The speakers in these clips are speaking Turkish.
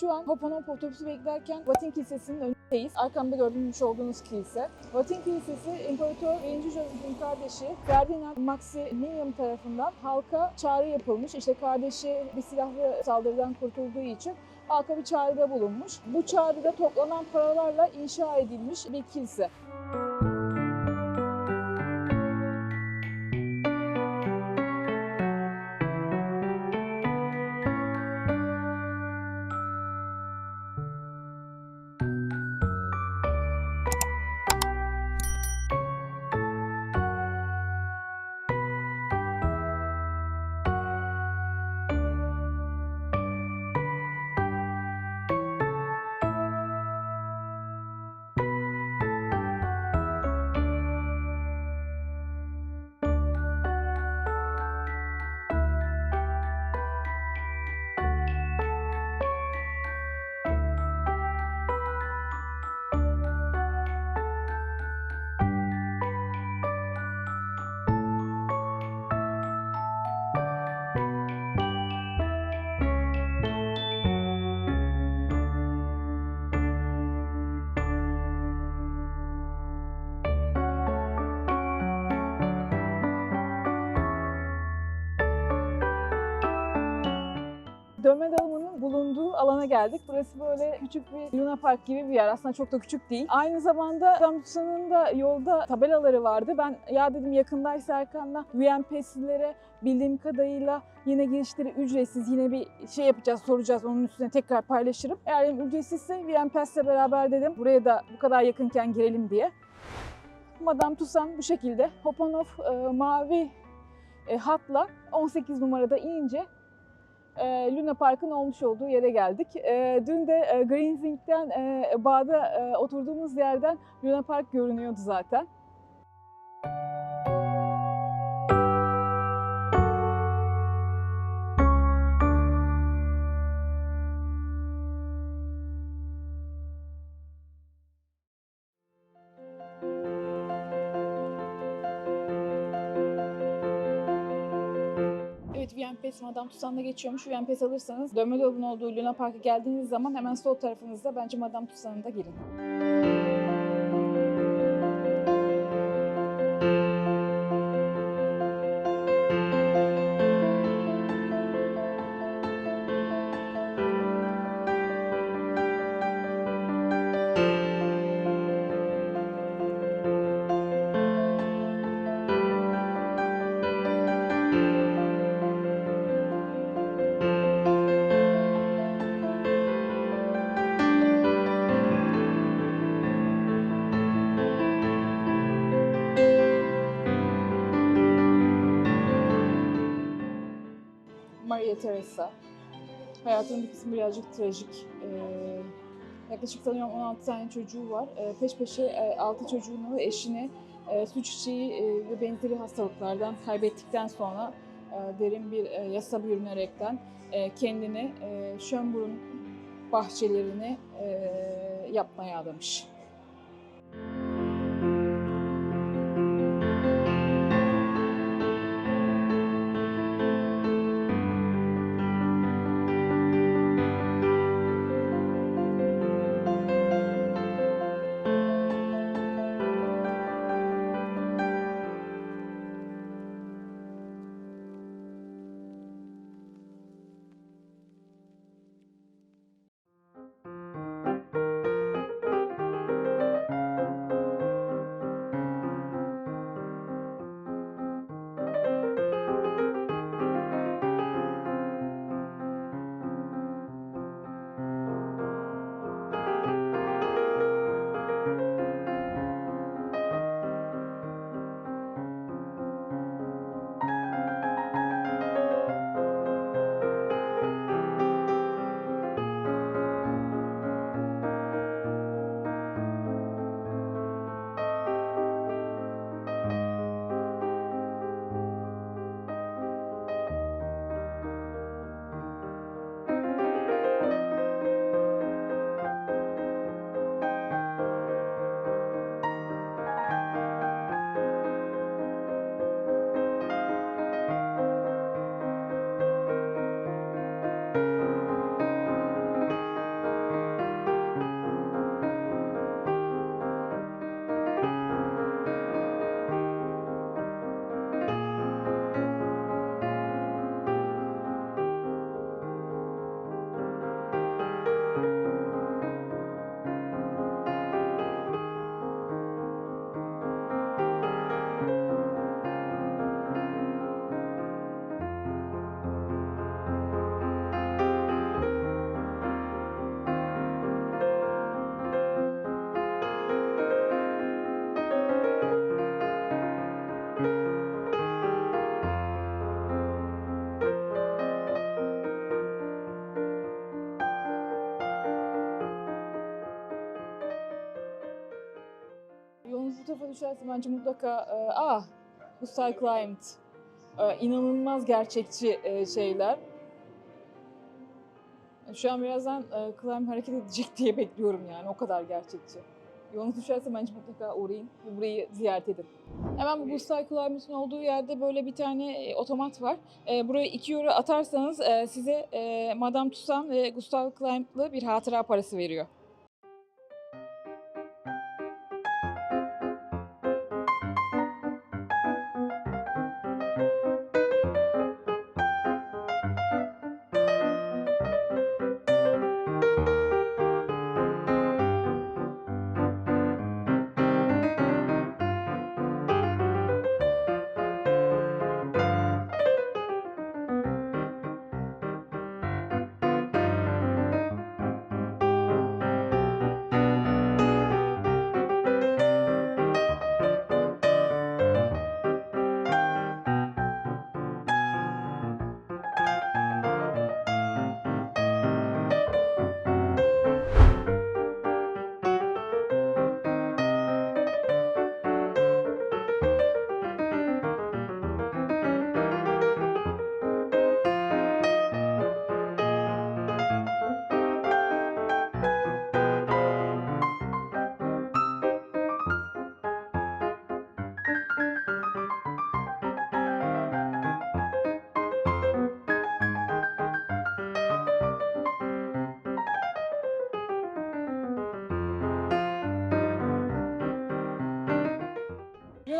şu an Hopanop otobüsü beklerken Vatin Kilisesi'nin önündeyiz. Arkamda gördüğünüz olduğunuz kilise. Vatin Kilisesi İmparator 1. Joseph'in kardeşi Ferdinand Maximilian tarafından halka çağrı yapılmış. İşte kardeşi bir silahlı saldırıdan kurtulduğu için halka bir çağrıda bulunmuş. Bu çağrıda toplanan paralarla inşa edilmiş bir kilise. Alana geldik. Burası böyle küçük bir Luna Park gibi bir yer. Aslında çok da küçük değil. Aynı zamanda Samsun'un da yolda tabelaları vardı. Ben ya dedim yakındaysa Erkan'la UMPS'lilere bildiğim kadarıyla yine girişleri ücretsiz. Yine bir şey yapacağız, soracağız. Onun üstüne tekrar paylaşırım. Eğer dedim ücretsizse UMPS'le beraber dedim buraya da bu kadar yakınken girelim diye. Madame Tussauds bu şekilde Hoponov e, mavi e, hatla 18 numarada inince e, Luna Park'ın olmuş olduğu yere geldik. E, dün de e, Greenwing'den e, bağda e, oturduğumuz yerden Luna Park görünüyordu zaten. Evet VMPS Madame Tussauds'da geçiyormuş. VMPS alırsanız dönme dolabının olduğu Luna Park'a geldiğiniz zaman hemen sol tarafınızda bence Madame Tussauds'a girin. Maria Teresa. Hayatının bir kısmı birazcık trajik. Ee, yaklaşık sanıyorum 16 tane çocuğu var. Ee, peş peşe e, 6 çocuğunu ve eşini e, su çiçeği e, ve benzeri hastalıklardan kaybettikten sonra e, derin bir yasa bürünerekten e, kendini Schönbrunn bahçelerini yapmaya adamış. Düşerse bence mutlaka e, ah bu Star Climate e, inanılmaz gerçekçi e, şeyler. Şu an birazdan Climb hareket edecek diye bekliyorum yani o kadar gerçekçi. Yolunuz düşerse bence mutlaka uğrayın ve burayı ziyaret edin. Hemen bu Gustal Climb'ın olduğu yerde böyle bir tane otomat var. E, buraya 2 euro atarsanız e, size e, Madame Tussauds ve Gustal Climb'lı bir hatıra parası veriyor.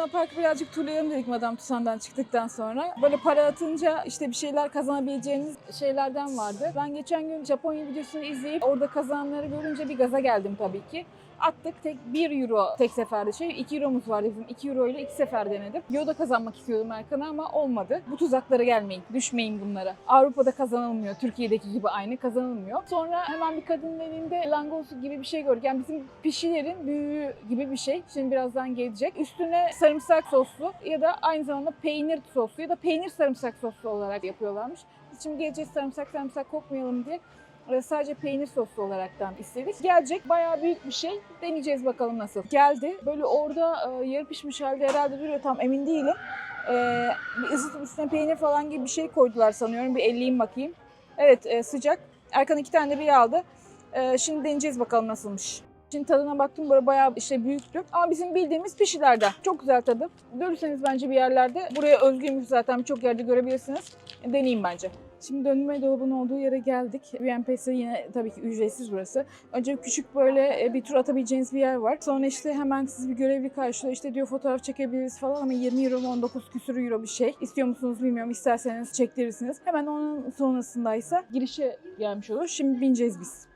Luna Park birazcık turlayalım dedik Madame Tussauds'dan çıktıktan sonra. Böyle para atınca işte bir şeyler kazanabileceğiniz şeylerden vardı. Ben geçen gün Japonya videosunu izleyip orada kazananları görünce bir gaza geldim tabii ki. Attık tek 1 euro tek seferde şey 2 euromuz vardı bizim 2 euro ile 2 sefer denedim. Yoda kazanmak istiyordum Erkan'a ama olmadı. Bu tuzaklara gelmeyin düşmeyin bunlara. Avrupa'da kazanılmıyor Türkiye'deki gibi aynı kazanılmıyor. Sonra hemen bir kadının elinde langoz gibi bir şey gördük. Yani bizim pişilerin büyüğü gibi bir şey. Şimdi birazdan gelecek. Üstüne sarımsak soslu ya da aynı zamanda peynir soslu ya da peynir sarımsak soslu olarak yapıyorlarmış. Şimdi geleceğiz sarımsak sarımsak kokmayalım diye e, sadece peynir soslu olaraktan istedik. Gelecek bayağı büyük bir şey. Deneyeceğiz bakalım nasıl. Geldi. Böyle orada e, yarı pişmiş halde herhalde duruyor tam emin değilim. E, bir ısıtıp üstüne peynir falan gibi bir şey koydular sanıyorum. Bir elleyeyim bakayım. Evet e, sıcak. Erkan iki tane de bir aldı. Şimdi deneyeceğiz bakalım nasılmış. Şimdi tadına baktım böyle bayağı işte büyüktü. Ama bizim bildiğimiz pişilerden. Çok güzel tadı. Görürseniz bence bir yerlerde. Buraya özgüymüş zaten birçok yerde görebilirsiniz. Deneyeyim bence. Şimdi dönme dolabının olduğu yere geldik. UNPS yine tabii ki ücretsiz burası. Önce küçük böyle e, bir tur atabileceğiniz bir yer var. Sonra işte hemen sizi bir görevli karşılıyor. İşte diyor fotoğraf çekebiliriz falan ama 20 euro mu 19 küsur euro bir şey. İstiyor musunuz bilmiyorum. İsterseniz çektirirsiniz. Hemen onun sonrasındaysa girişe gelmiş olur. Şimdi bineceğiz biz.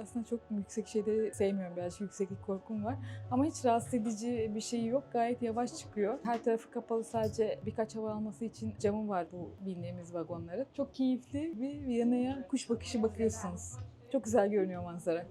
Aslında çok yüksek şeyleri sevmiyorum. Birazcık yükseklik korkum var. Ama hiç rahatsız edici bir şey yok. Gayet yavaş çıkıyor. Her tarafı kapalı sadece birkaç hava alması için camı var bu bindiğimiz vagonların. Çok keyifli bir Viyana'ya kuş bakışı bakıyorsunuz. Çok güzel görünüyor manzara.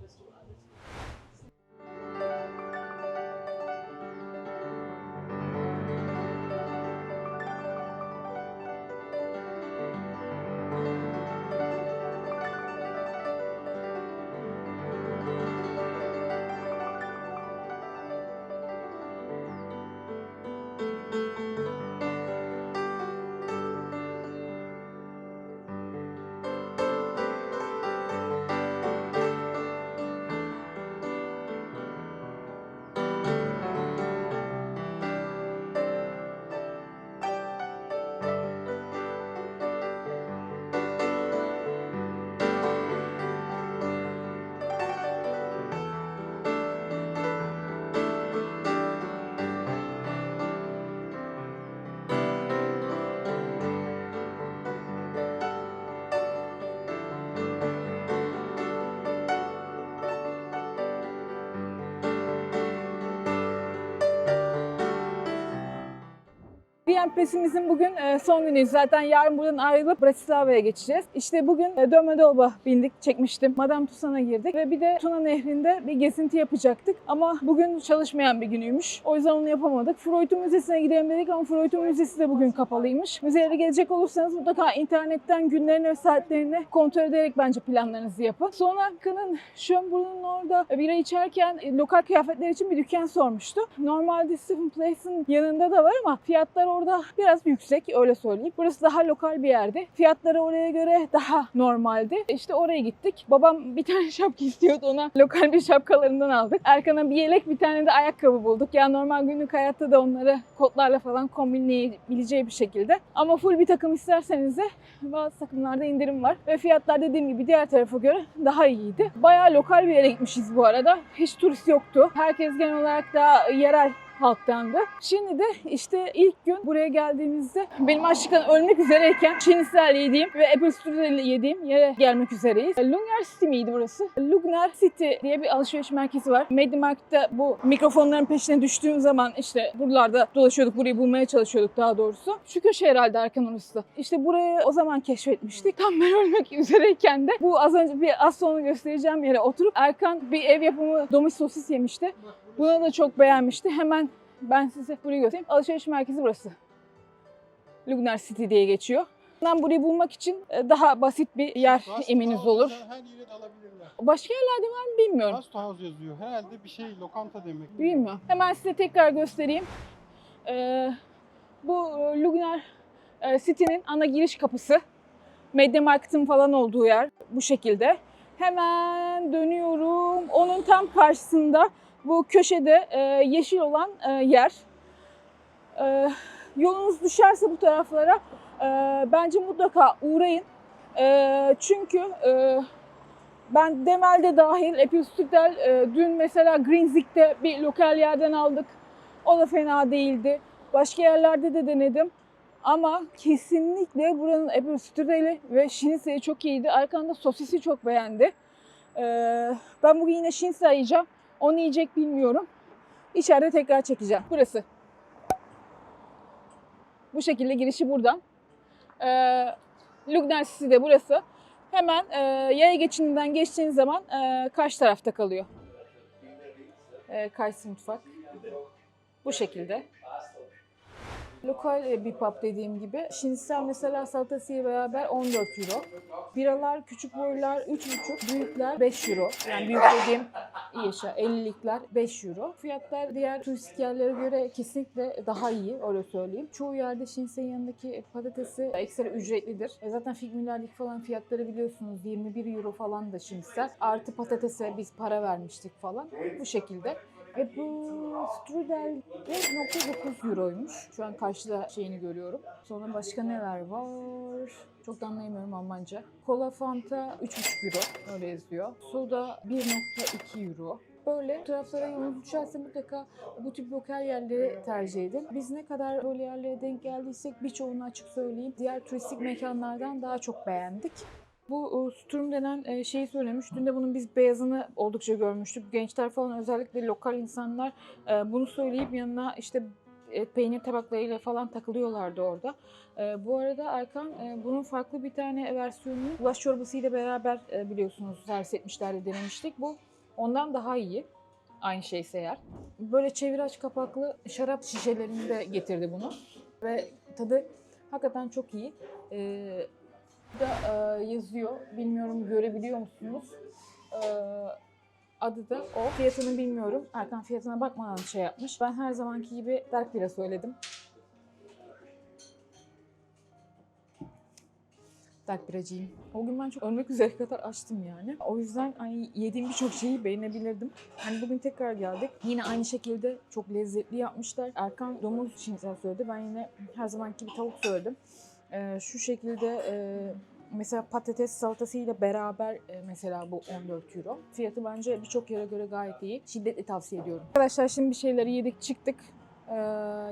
BMP'simizin bugün e, son günü. Zaten yarın buradan ayrılıp Bratislava'ya geçeceğiz. İşte bugün e, Dönme Dolba bindik, çekmiştim. Madame Tussauds'a girdik ve bir de Tuna Nehri'nde bir gezinti yapacaktık. Ama bugün çalışmayan bir günüymüş. O yüzden onu yapamadık. Freud'un Müzesi'ne gidelim dedik ama Freud'un Müzesi de bugün kapalıymış. Müzeye de gelecek olursanız mutlaka internetten günlerini ve saatlerini kontrol ederek bence planlarınızı yapın. Sonra Kın'ın Schönbrun'un orada bira içerken e, lokal kıyafetler için bir dükkan sormuştu. Normalde Stephen Place'in yanında da var ama fiyatlar orada biraz yüksek öyle söyleyeyim. Burası daha lokal bir yerde. Fiyatları oraya göre daha normaldi. İşte oraya gittik. Babam bir tane şapka istiyordu ona. Lokal bir şapkalarından aldık. Erkan'a bir yelek bir tane de ayakkabı bulduk. Yani normal günlük hayatta da onları kotlarla falan kombinleyebileceği bir şekilde. Ama full bir takım isterseniz de bazı takımlarda indirim var. Ve fiyatlar dediğim gibi diğer tarafa göre daha iyiydi. Bayağı lokal bir yere gitmişiz bu arada. Hiç turist yoktu. Herkes genel olarak da yerel halktandı. Şimdi de işte ilk gün buraya geldiğimizde benim açlıktan ölmek üzereyken şinisel yediğim ve apple strudel yediğim yere gelmek üzereyiz. Lugner City miydi burası? Lugner City diye bir alışveriş merkezi var. Mediamarkt'ta bu mikrofonların peşine düştüğüm zaman işte buralarda dolaşıyorduk. Burayı bulmaya çalışıyorduk daha doğrusu. Şu köşe herhalde Erkan orası. İşte burayı o zaman keşfetmiştik. Tam ben ölmek üzereyken de bu az önce bir az sonra göstereceğim yere oturup Erkan bir ev yapımı domates sosis yemişti. Bunu da çok beğenmişti. Hemen ben size burayı göstereyim. Alışveriş merkezi burası. Lugner City diye geçiyor. Ben burayı bulmak için e, daha basit bir yer Gast eminiz olur. Her alabilirler. Başka yerlerde var mı bilmiyorum. Gast House yazıyor. Herhalde bir şey lokanta demek. Bilmiyorum. Hemen size tekrar göstereyim. Ee, bu e, Lugner e, City'nin ana giriş kapısı. Mediamarkt'ın falan olduğu yer bu şekilde. Hemen dönüyorum. Onun tam karşısında bu köşede e, yeşil olan e, yer. E, yolunuz düşerse bu taraflara bence mutlaka uğrayın. Çünkü ben Demel'de dahil, Epistütel dün mesela Greenzik'te bir lokal yerden aldık. O da fena değildi. Başka yerlerde de denedim. Ama kesinlikle buranın Epistütel'i ve Şinitze'yi çok iyiydi. Arkanda sosisi çok beğendi. Ben bugün yine Şinitze yiyeceğim. Onu yiyecek bilmiyorum. İçeride tekrar çekeceğim. Burası. Bu şekilde girişi buradan. E, Lugner City de burası. Hemen e, yaya geçidinden geçtiğiniz zaman e, karşı tarafta kalıyor. E, karşı mutfak. Bu şekilde. Lokal e, bir pub dediğim gibi. Şinisel mesela salatasıyla beraber 14 euro. Biralar, küçük boylar 3,5, büyükler 5 euro. Yani büyük dediğim iyi yaşa 50'likler 5 euro. Fiyatlar diğer turistik yerlere göre kesinlikle daha iyi öyle söyleyeyim. Çoğu yerde Şinsel'in yanındaki patatesi ekstra ücretlidir. E zaten Figmüller'deki falan fiyatları biliyorsunuz 21 euro falan da Şinsel. Artı patatese biz para vermiştik falan. Bu şekilde. Ve bu strudel de 1.9 euroymuş. Şu an karşıda şeyini görüyorum. Sonra başka neler var? Çok da anlayamıyorum Almanca. Kola Fanta 3.5 euro. Öyle yazıyor. Soda 1.2 euro. Böyle bu taraflara yolunuz düşerse mutlaka bu tip lokal yerleri tercih edin. Biz ne kadar böyle yerlere denk geldiysek birçoğunu açık söyleyeyim. Diğer turistik mekanlardan daha çok beğendik. Bu e, Sturm denen e, şeyi söylemiş. Dün de bunun biz beyazını oldukça görmüştük. Gençler falan özellikle lokal insanlar e, bunu söyleyip yanına işte peynir tabaklarıyla falan takılıyorlardı orada. E, bu arada Erkan e, bunun farklı bir tane versiyonunu ulaş çorbası ile beraber e, biliyorsunuz servis etmişlerdi denemiştik. Bu ondan daha iyi. Aynı şeyse eğer. Böyle çeviraç kapaklı şarap şişelerinde getirdi bunu. Ve tadı hakikaten çok iyi. Ee, da e, yazıyor. Bilmiyorum görebiliyor musunuz? Ee, adı da o. Fiyatını bilmiyorum. Erkan fiyatına bakmadan şey yapmış. Ben her zamanki gibi dark bira söyledim. Dark biracıyım. O gün ben çok ölmek üzere kadar açtım yani. O yüzden hani yediğim birçok şeyi beğenebilirdim. Hani bugün tekrar geldik. Yine aynı şekilde çok lezzetli yapmışlar. Erkan domuz şinitsel söyledi. Ben yine her zamanki gibi tavuk söyledim. Ee, şu şekilde e, mesela patates salatasıyla beraber e, mesela bu 14 euro. Fiyatı bence birçok yere göre gayet iyi. Şiddetle tavsiye ediyorum. Arkadaşlar şimdi bir şeyleri yedik çıktık. Ee,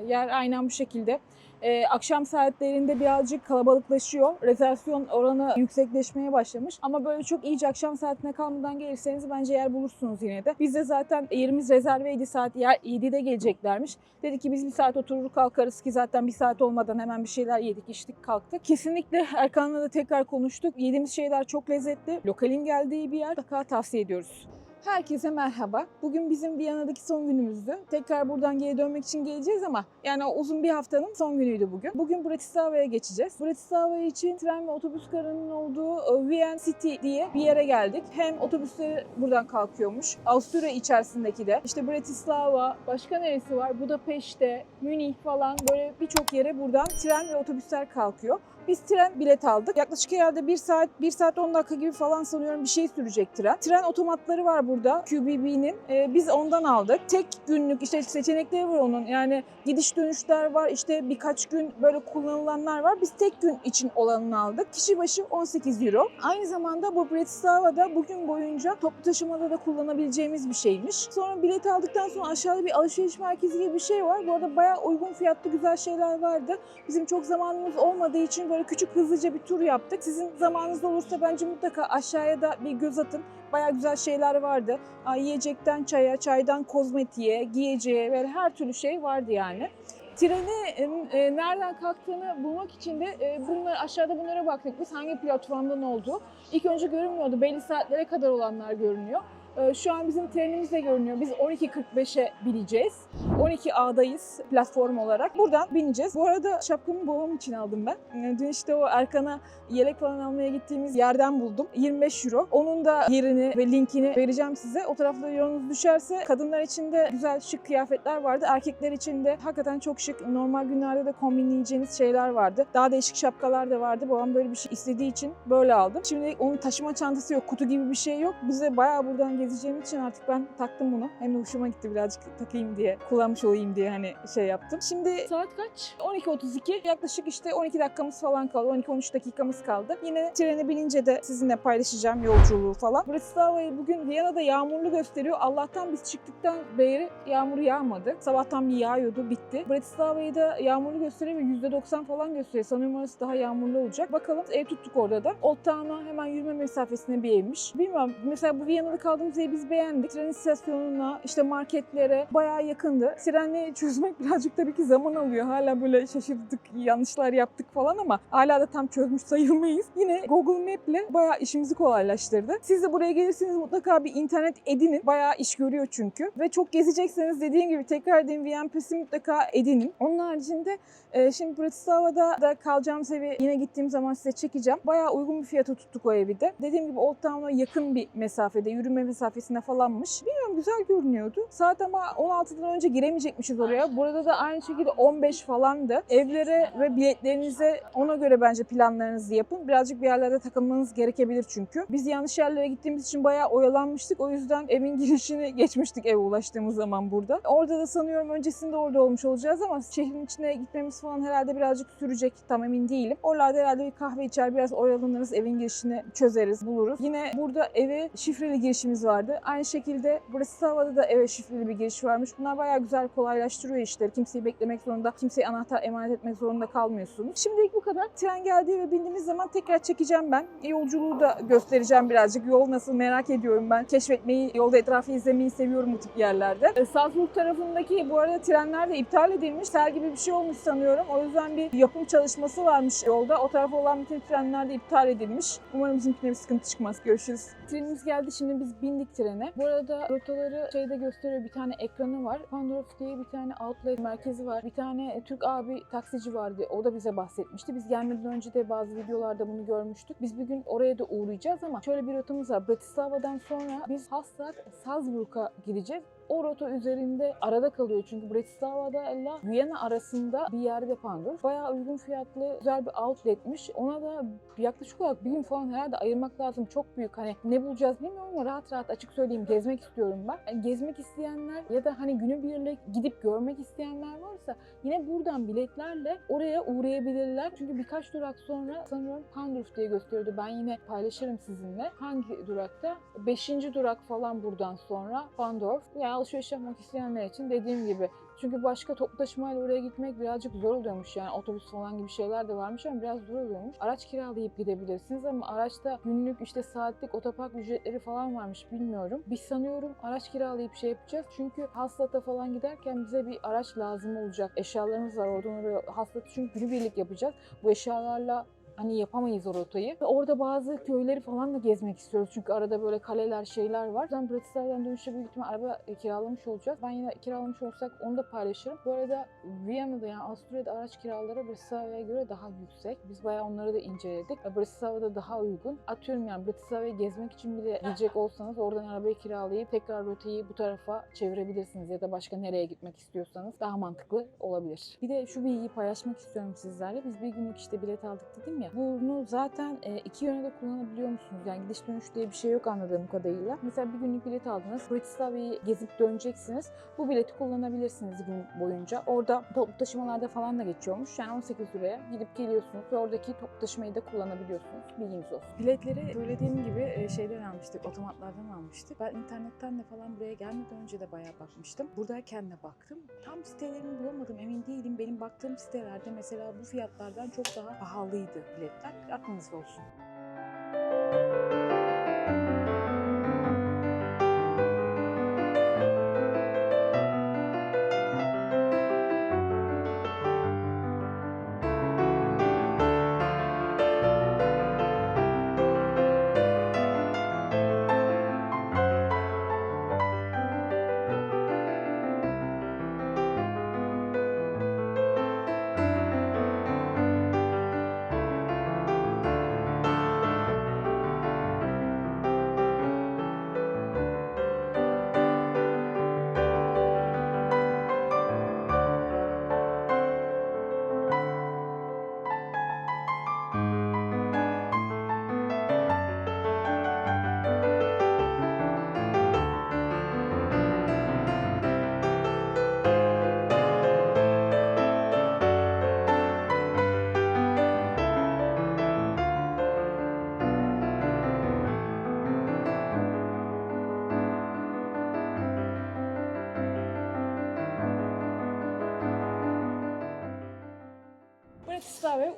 yer aynen bu şekilde. Ee, akşam saatlerinde birazcık kalabalıklaşıyor. Rezervasyon oranı yüksekleşmeye başlamış. Ama böyle çok iyice akşam saatine kalmadan gelirseniz bence yer bulursunuz yine de. Biz de zaten yerimiz rezerveydi saat yer 7'de geleceklermiş. Dedi ki biz bir saat oturur kalkarız ki zaten bir saat olmadan hemen bir şeyler yedik içtik kalktık. Kesinlikle Erkan'la da tekrar konuştuk. Yediğimiz şeyler çok lezzetli. Lokalin geldiği bir yer. Mutlaka tavsiye ediyoruz. Herkese merhaba. Bugün bizim Viyana'daki son günümüzdü. Tekrar buradan geri dönmek için geleceğiz ama yani uzun bir haftanın son günüydü bugün. Bugün Bratislava'ya geçeceğiz. Bratislava için tren ve otobüs garının olduğu e, Wien City diye bir yere geldik. Hem otobüsleri buradan kalkıyormuş. Avusturya içerisindeki de. İşte Bratislava, başka neresi var? Budapeşte, Münih falan böyle birçok yere buradan tren ve otobüsler kalkıyor. Biz tren bilet aldık. Yaklaşık herhalde 1 saat, 1 saat 10 dakika gibi falan sanıyorum bir şey sürecek tren. Tren otomatları var burada QBB'nin. Ee, biz ondan aldık. Tek günlük işte seçenekleri var onun. Yani gidiş dönüşler var. işte birkaç gün böyle kullanılanlar var. Biz tek gün için olanını aldık. Kişi başı 18 euro. Aynı zamanda bu Bratislava'da bugün boyunca toplu taşımada da kullanabileceğimiz bir şeymiş. Sonra bilet aldıktan sonra aşağıda bir alışveriş merkezi gibi bir şey var. Bu arada bayağı uygun fiyatlı güzel şeyler vardı. Bizim çok zamanımız olmadığı için böyle küçük hızlıca bir tur yaptık. Sizin zamanınız olursa bence mutlaka aşağıya da bir göz atın. Bayağı güzel şeyler vardı. Yiyecekten çaya, çaydan kozmetiğe, giyeceğe böyle her türlü şey vardı yani. Treni e, nereden kalktığını bulmak için de e, bunlar aşağıda bunlara baktık biz hangi platformdan olduğu. İlk önce görünmüyordu. Belli saatlere kadar olanlar görünüyor. E, Şu an bizim trenimiz de görünüyor. Biz 12.45'e bineceğiz. 12A'dayız platform olarak. Buradan bineceğiz. Bu arada şapkamı babam için aldım ben. E, Dün işte o Erkan'a yelek falan almaya gittiğimiz yerden buldum. 25 euro. Onun da yerini ve linkini vereceğim size. O tarafta yolunuz düşerse kadınlar için de güzel şık kıyafetler vardı. Erkekler için de hakikaten çok şık. Normal günlerde de kombinleyeceğiniz şeyler vardı. Daha değişik şapkalar da vardı. Babam böyle bir şey istediği için böyle aldım. Şimdi onun taşıma çantası yok. Kutu gibi bir şey yok. Bize bayağı buradan gezeceğim için artık ben taktım bunu. Hem de hoşuma gitti birazcık takayım diye. Kullanmış olayım diye hani şey yaptım. Şimdi saat kaç? 12.32. Yaklaşık işte 12 dakikamız falan kaldı. 12-13 dakikamız kaldı. Yine trene binince de sizinle paylaşacağım yolculuğu falan. Bratislava'yı bugün Viyana'da yağmurlu gösteriyor. Allah'tan biz çıktıktan beri yağmur yağmadı. Sabahtan bir yağıyordu, bitti. Bratislava'yı da yağmurlu gösteriyor ve %90 falan gösteriyor. Sanırım orası daha yağmurlu olacak. Bakalım ev tuttuk orada da. Old Town'a hemen yürüme mesafesine bir evmiş. Bilmiyorum mesela bu Viyana'da kaldığımız evi biz beğendik. Tren istasyonuna, işte marketlere bayağı yakındı. Trenle çözmek birazcık tabii ki zaman alıyor. Hala böyle şaşırdık, yanlışlar yaptık falan ama hala da tam çözmüş sayılmayız. Yine Google Map'le bayağı işimizi kolaylaştırdı. Siz de buraya gelirseniz mutlaka bir internet edinin. Bayağı iş görüyor çünkü. Ve çok gezecekseniz dediğim gibi tekrar edin VNP'si mutlaka edinin. Onun haricinde e, şimdi Bratislava'da da kalacağımız evi yine gittiğim zaman size çekeceğim. Bayağı uygun bir fiyata tuttuk o evi de. Dediğim gibi Old Town'a yakın bir mesafede, yürüme mesafesine falanmış. Bilmiyorum güzel görünüyordu. Saat ama 16'dan önce giremeyecekmişiz oraya. Burada da aynı şekilde 15 falandı. Evlere ve biletlerinize ona göre bence planlarınızı yapın. Birazcık bir yerlerde takılmanız gerekebilir çünkü. Biz yanlış yerlere gittiğimiz için bayağı oyalanmıştık. O yüzden evin girişini geçmiştik eve ulaştığımız zaman burada. Orada da sanıyorum öncesinde orada olmuş olacağız ama şehrin içine gitmemiz falan herhalde birazcık sürecek. Tam emin değilim. Oralarda herhalde bir kahve içer, biraz oyalanırız, evin girişini çözeriz, buluruz. Yine burada eve şifreli girişimiz vardı. Aynı şekilde Bratislava'da da eve şifreli bir giriş varmış. Bunlar bayağı güzel kolaylaştırıyor işleri. Kimseyi beklemek zorunda, kimseyi anahtar emanet etmek zorunda kalmıyorsunuz. Şimdilik bu kadar. Tren geldiği ve bindiğimiz zaman tekrar çekeceğim ben. Yolculuğu da göstereceğim birazcık. Yol nasıl merak ediyorum ben. Keşfetmeyi, yolda etrafı izlemeyi seviyorum bu tip yerlerde. E, Salzburg tarafındaki bu arada trenler de iptal edilmiş. Sel gibi bir şey olmuş sanıyorum. O yüzden bir yapım çalışması varmış yolda. O tarafa olan bütün trenler de iptal edilmiş. Umarım bizimkine bir sıkıntı çıkmaz. Görüşürüz. Trenimiz geldi. Şimdi biz bindik trene. Bu arada rotaları şeyde gösteriyor. Bir tane ekranı var. Pandorf diye bir tane outlet merkezi var. Bir tane Türk abi taksici vardı. O da bize bahsetmişti. Biz gelmeden önce de bazı videolarda bunu görmüştük. Biz bir gün oraya da uğrayacağız ama şöyle bir rotamız var. Bratislava'dan sonra biz Hasselt Salzburg'a gideceğiz. O rota üzerinde arada kalıyor çünkü Bratislava'da ile Viyana arasında bir yerde Pandorf. Bayağı uygun fiyatlı güzel bir outletmiş. Ona da yaklaşık olarak bir gün falan herhalde ayırmak lazım. Çok büyük hani ne bulacağız bilmiyorum ama rahat rahat açık söyleyeyim gezmek istiyorum ben. Yani gezmek isteyenler ya da hani günübirlik gidip görmek isteyenler varsa yine buradan biletlerle oraya uğrayabilirler. Çünkü birkaç durak sonra sanıyorum Pandorf diye gösteriyordu. Ben yine paylaşırım sizinle. Hangi durakta? Beşinci durak falan buradan sonra Pandorf. Yani alışveriş yapmak isteyenler için dediğim gibi çünkü başka toplu taşımayla oraya gitmek birazcık zor oluyormuş yani otobüs falan gibi şeyler de varmış ama biraz zor oluyormuş. Araç kiralayıp gidebilirsiniz ama araçta günlük işte saatlik otopark ücretleri falan varmış bilmiyorum. Biz sanıyorum araç kiralayıp şey yapacağız çünkü Haslat'a falan giderken bize bir araç lazım olacak. Eşyalarımız var oradan oraya Haslat'ı çünkü günübirlik yapacağız. Bu eşyalarla hani yapamayız o rotayı. Ve orada bazı köyleri falan da gezmek istiyoruz. Çünkü arada böyle kaleler, şeyler var. Zaten Bratislava'dan dönüşte büyük ihtimal araba kiralamış olacağız. Ben yine kiralamış olsak onu da paylaşırım. Bu arada Viyana'da yani Avusturya'da araç kiraları Bratislava'ya göre daha yüksek. Biz bayağı onları da inceledik. Bratislava'da daha uygun. Atıyorum yani Bratislava'yı gezmek için bile gidecek olsanız oradan arabayı kiralayıp tekrar rotayı bu tarafa çevirebilirsiniz. Ya da başka nereye gitmek istiyorsanız daha mantıklı olabilir. Bir de şu bilgiyi paylaşmak istiyorum sizlerle. Biz bir günlük işte bilet aldık dedim ya. Bunu zaten e, iki yöne de kullanabiliyor musunuz? Yani gidiş dönüş diye bir şey yok anladığım kadarıyla. Mesela bir günlük bilet aldınız. Bratislava'yı gezip döneceksiniz. Bu bileti kullanabilirsiniz gün boyunca. Orada toplu taşımalarda falan da geçiyormuş. Yani 18 liraya gidip geliyorsunuz ve oradaki toplu taşımayı da kullanabiliyorsunuz. Bilginiz olsun. Biletleri söylediğim gibi e, şeyden almıştık, otomatlardan almıştık. Ben internetten de falan buraya gelmeden önce de bayağı bakmıştım. Buradayken de baktım. Tam sitelerini bulamadım, emin değilim. Benim baktığım sitelerde mesela bu fiyatlardan çok daha pahalıydı biletler. Aklınızda olsun.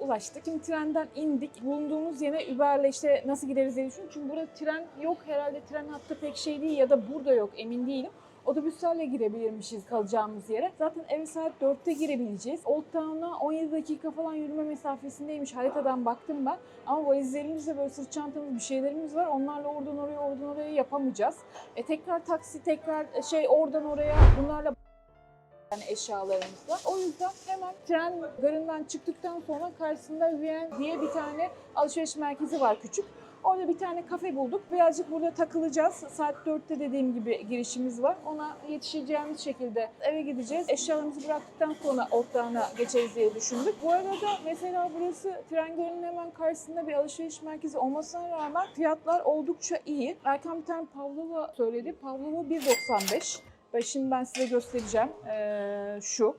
Ulaştık. Şimdi trenden indik. Bulunduğumuz yere Uber'le işte nasıl gideriz diye düşündüm. Çünkü burada tren yok herhalde tren hattı pek şey değil ya da burada yok emin değilim. Otobüslerle girebilirmişiz kalacağımız yere. Zaten eve saat 4'te girebileceğiz. Old Town'a 17 dakika falan yürüme mesafesindeymiş. Haritadan baktım ben. Ama valizlerimizde böyle sırt çantamız bir şeylerimiz var. Onlarla oradan oraya oradan oraya yapamayacağız. E, tekrar taksi tekrar şey oradan oraya bunlarla yani eşyalarımızla. O yüzden hemen tren garından çıktıktan sonra karşısında Vien diye bir tane alışveriş merkezi var küçük. Orada bir tane kafe bulduk. Birazcık burada takılacağız. Saat 4'te dediğim gibi girişimiz var. Ona yetişeceğimiz şekilde eve gideceğiz. Eşyalarımızı bıraktıktan sonra Oakland'a geçeriz diye düşündük. Bu arada mesela burası tren garının hemen karşısında bir alışveriş merkezi olmasına rağmen fiyatlar oldukça iyi. Erkan bir tane Pavlova söyledi. Pavlova 1.95. Ve şimdi ben size göstereceğim. Ee, şu.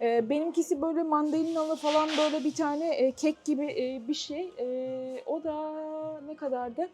Ee, benimkisi böyle mandalinalı falan böyle bir tane e, kek gibi e, bir şey. E, o da ne kadardı?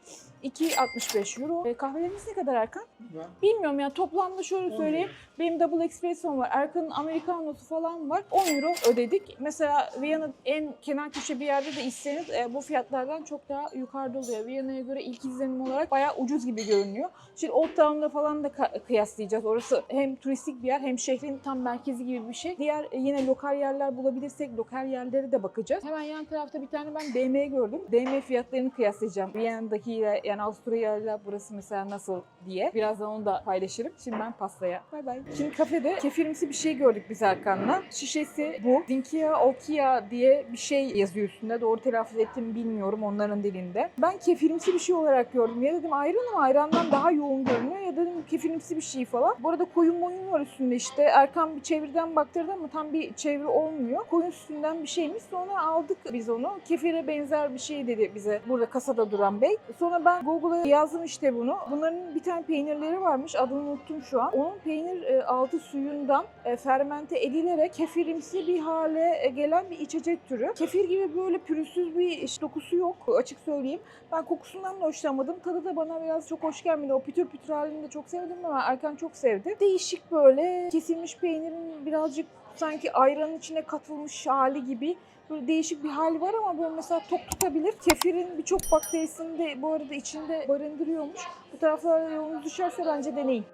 2.65 euro. E, kahveleriniz ne kadar Erkan? Ben Bilmiyorum ya toplamda şöyle söyleyeyim. Benim double espresso var. Erkan'ın americanosu falan var. 10 euro ödedik. Mesela Viyana en kenar köşe bir yerde de içseniz e, bu fiyatlardan çok daha yukarıda oluyor. Viyana'ya göre ilk izlenim olarak bayağı ucuz gibi görünüyor. Şimdi Old Town'da falan da kıyaslayacağız. Orası hem turistik bir yer hem şehrin tam merkezi gibi bir şey. Diğer e, yine lokal yerler bulabilirsek lokal yerlere de bakacağız. Hemen yan tarafta bir tane ben DM gördüm. DM fiyatlarını kıyaslayacağım. Viyana'dakiyle yani Avusturya'yla burası mesela nasıl diye. Birazdan onu da paylaşırım. Şimdi ben pastaya. Bay bay. Şimdi kafede kefirimsi bir şey gördük biz Erkan'la. Şişesi bu. Dinkia Okia diye bir şey yazıyor üstünde. Doğru telaffuz ettim mi bilmiyorum onların dilinde. Ben kefirimsi bir şey olarak gördüm. Ya dedim ayran ama ayrandan daha yoğun görünüyor. Ya dedim kefirimsi bir şey falan. Bu arada koyun moyun var üstünde işte. Erkan bir çevirden baktırdı ama tam bir çeviri olmuyor. Koyun üstünden bir şeymiş. Sonra aldık biz onu. Kefire benzer bir şey dedi bize burada kasada duran bey. Sonra ben Google'a yazdım işte bunu. Bunların bir tane peynirleri varmış. Adını unuttum şu an. Onun peynir e, altı suyundan e, fermente edilerek kefirimsi bir hale e, gelen bir içecek türü. Kefir gibi böyle pürüzsüz bir iş- dokusu yok açık söyleyeyim. Ben kokusundan da hoşlanmadım. Tadı da bana biraz çok hoş gelmedi. O pütür pütür halini de çok sevdim ama Erkan çok sevdi. Değişik böyle kesilmiş peynirin birazcık sanki ayranın içine katılmış hali gibi böyle değişik bir hal var ama böyle mesela tok tutabilir. Kefirin birçok bakterisini de bu arada içinde barındırıyormuş. Bu taraflara yolunuz düşerse bence deneyin.